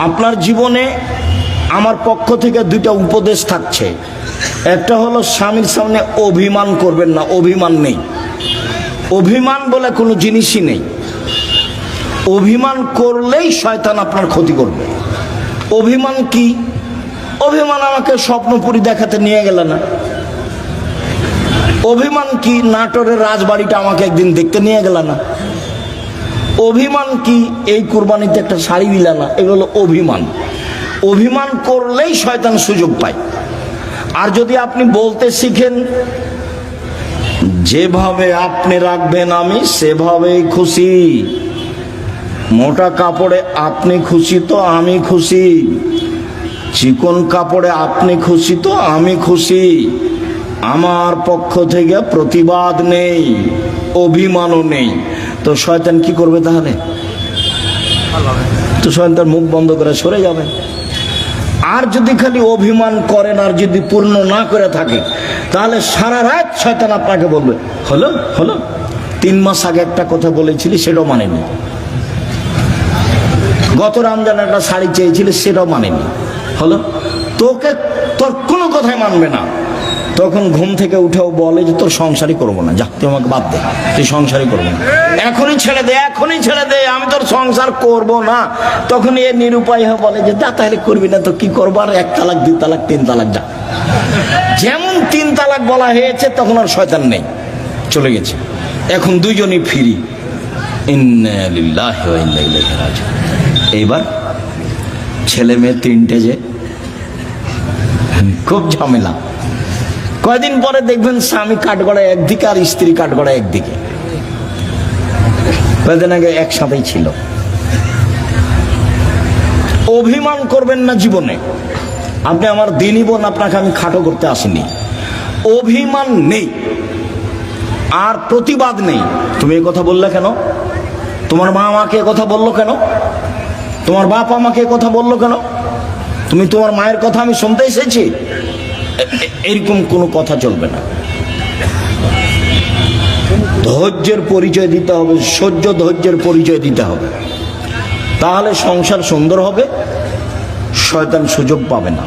আপনার জীবনে আমার পক্ষ থেকে দুইটা উপদেশ থাকছে। একটা হলো স্বামীর সামনে অভিমান করবেন না, অভিমান নেই। অভিমান বলে কোনো জিনিসই নেই। অভিমান করলেই শয়তান আপনার ক্ষতি করবে। অভিমান কি? অভিমান আমাকে স্বপ্নপুরী দেখাতে নিয়ে গেল না। অভিমান কি? নাটোরের রাজবাড়িটা আমাকে একদিন দেখতে নিয়ে গেল না। অভিমান কি? এই কুরবানিতে একটা শাড়ি দিলা না, এগুলো হলো অভিমান। অভিমান করলেই শয়তান সুযোগ পায়। আর যদি আপনি বলতে শিখেন, যেভাবে আপনি রাখবেন আমি, সেভাবেই খুশি। মোটা কাপড়ে আপনি খুশি তো আমি খুশি। চিকন কাপড়ে আপনি খুশি তো আমি খুশি। আমার পক্ষ থেকে প্রতিবাদ নেই, অভিমানও নেই। তো শয়তান কি করবে তাহলে? তো শয়তান মুখ বন্ধ করে সরে যাবে। আর যদি খালি অভিমান করেন আর যদি পূর্ণ না করে থাকে, তাহলে সারা রাত শয়তান আপনাকে বলবে, হলো হলো। তিন মাস আগে একটা কথা বলেছিলি, সেটাও মানেনি। গত রমজান একটা শাড়ি চেয়েছিলি, সেটাও মানেনি। হলো? তোকে তোর কোনো কথাই মানবে না। তখন ঘুম থেকে উঠেও বলে যে, তোর সংসারই করব না, যা, তুই আমাকে বাদ দে, তুই সংসারই করব না। এখনই ছেড়ে দে, এখনই ছেড়ে দে, আমি তোর সংসার করব না। তখন এ নিরুপায় হয়ে বলে যে, যা, তাহলে করবি না তো কি করব? আর এক তালাক, দুই তালাক, তিন তালাক, যা। যেমন তিন তালাক বলা হয়েছে, তখন আর শয়তান নেই, চলে গেছে। এখন দুইজনই ফিরি। এইবার ছেলে মেয়ে তিনটে যে, খুব ঝামেলা। কয়দিন পরে দেখবেন স্বামী কাঠগড়ায় একদিকে আর স্ত্রী কাঠগড়ায় একদিকে। কয়দিন আগে একসাথেই ছিল। অভিমান করবেন না জীবনে। আপনি আমার দিনই বোন, আপনাকে আমি খাটো করতে আসিনি। অভিমান নেই। আর প্রতিবাদ নেই। তুমি এই কথা বললে কেন? তোমার মা আমাকে এ কথা বলল কেন? তোমার বাপ আমাকে এ কথা বলল কেন? তুমি তোমার মায়ের কথা আমি শুনতে এসেছি। এ- এ- এরকম কোনো কথা চলবে না। ধৈর্যের পরিচয় দিতে হবে, সহ্য ধৈর্যের পরিচয় দিতে হবে। তাহলে সংসার সুন্দর হবে, শয়তান সুযোগ পাবে না।